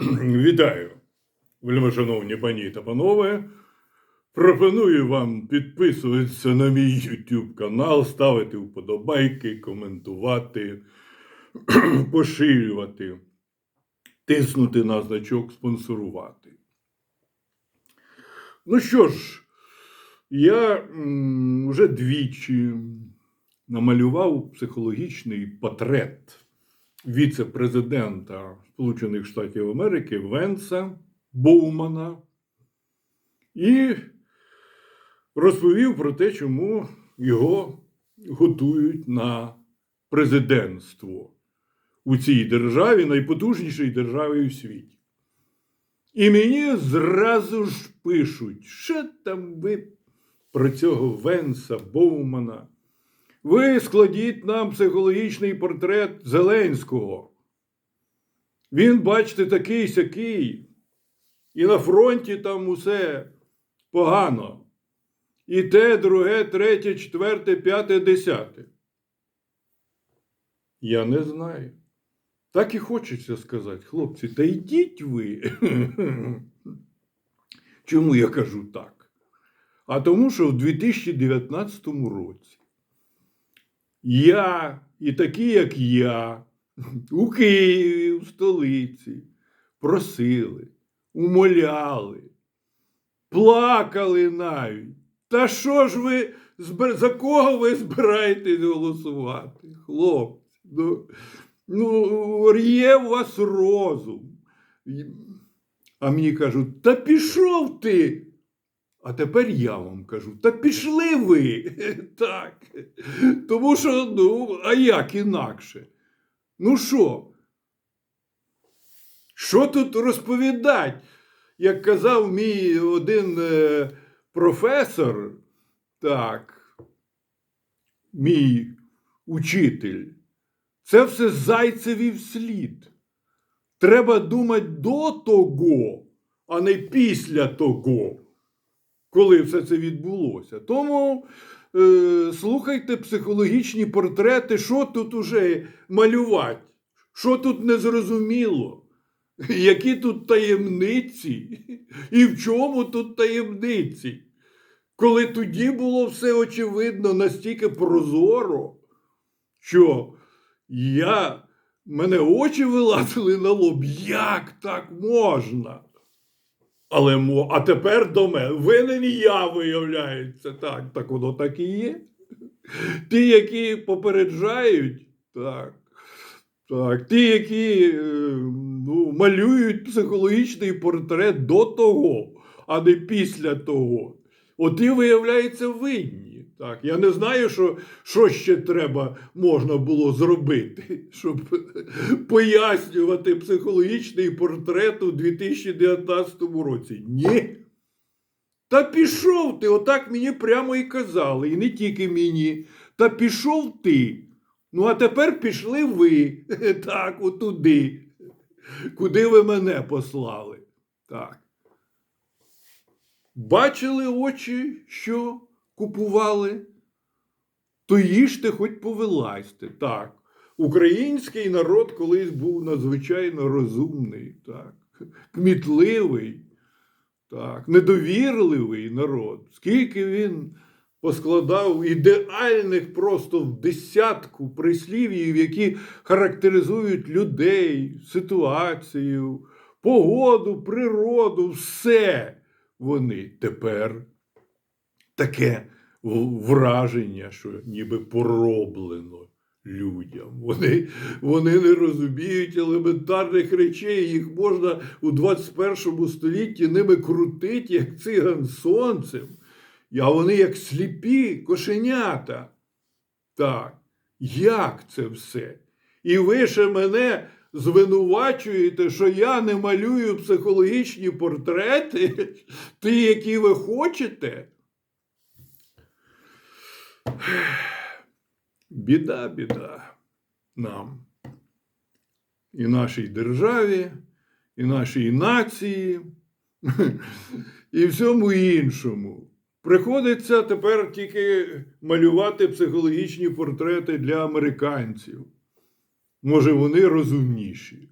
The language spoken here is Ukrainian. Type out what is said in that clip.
Вітаю, вельмишановні пані та панове. Пропоную вам підписуватися на мій YouTube канал, ставити вподобайки, коментувати, поширювати, тиснути на значок, спонсорувати. Ну що ж, я вже двічі намалював психологічний портрет віце-президента Сполучених Штатів Америки Венса Боумана і розповів про те, чому його готують на президентство у цій державі, найпотужнішій державі у світі. І мені зразу ж пишуть, що там ви про цього Венса Боумана. Ви складіть нам психологічний портрет Зеленського. Він, бачите, такий сякий. І на фронті там усе погано. І те, друге, третє, четверте, п'яте, десяте. Я не знаю. Так і хочеться сказати, хлопці, та йдіть ви. Чому я кажу так? А тому, що в 2019 році я і такі, як я, у Києві, в столиці, просили, умоляли, плакали навіть. Та що ж ви за кого ви збираєтесь голосувати, хлопці? Ну, ну є у вас розум. А мені кажуть, та пішов ти. А тепер я вам кажу: та пішли ви. Так. Тому що, ну, а як інакше? Ну що? Що тут розповідати? Як казав мій один е, професор, так, мій учитель, це все зайцеві вслід. Треба думати до того, а не після того коли все це відбулося. Тому е, слухайте психологічні портрети, що тут уже малювати, що тут незрозуміло, які тут таємниці, і в чому тут таємниці. Коли тоді було все очевидно, настільки прозоро, що я, мене очі вилазили на лоб, як так можна? Але мо, а тепер до мене. Винен я, виявляється. Так, так воно так і є. Ті, які попереджають, так. Так, ті, які е, ну, малюють психологічний портрет до того, а не після того. От і виявляється винні. Так, я не знаю, що, що ще треба можна було зробити, щоб пояснювати психологічний портрет у 2019 році. Ні. Та пішов ти, отак мені прямо і казали, і не тільки мені. Та пішов ти. Ну, а тепер пішли ви. Так, отуди. Куди ви мене послали? Так. Бачили очі, що купували? То їжте, хоч повилазьте. Так. Український народ колись був надзвичайно розумний, так, кмітливий, так, недовірливий народ. Скільки він поскладав ідеальних просто в десятку прислів'їв, які характеризують людей, ситуацію, погоду, природу, все вони тепер таке враження, що ніби пороблено людям. Вони, вони не розуміють елементарних речей, їх можна у 21 столітті ними крутити, як циган сонцем, а вони як сліпі кошенята. Так, як це все? І ви ще мене звинувачуєте, що я не малюю психологічні портрети, ті, які ви хочете. Біда, біда нам. І нашій державі, і нашій нації, і всьому іншому. Приходиться тепер тільки малювати психологічні портрети для американців. Може, вони розумніші.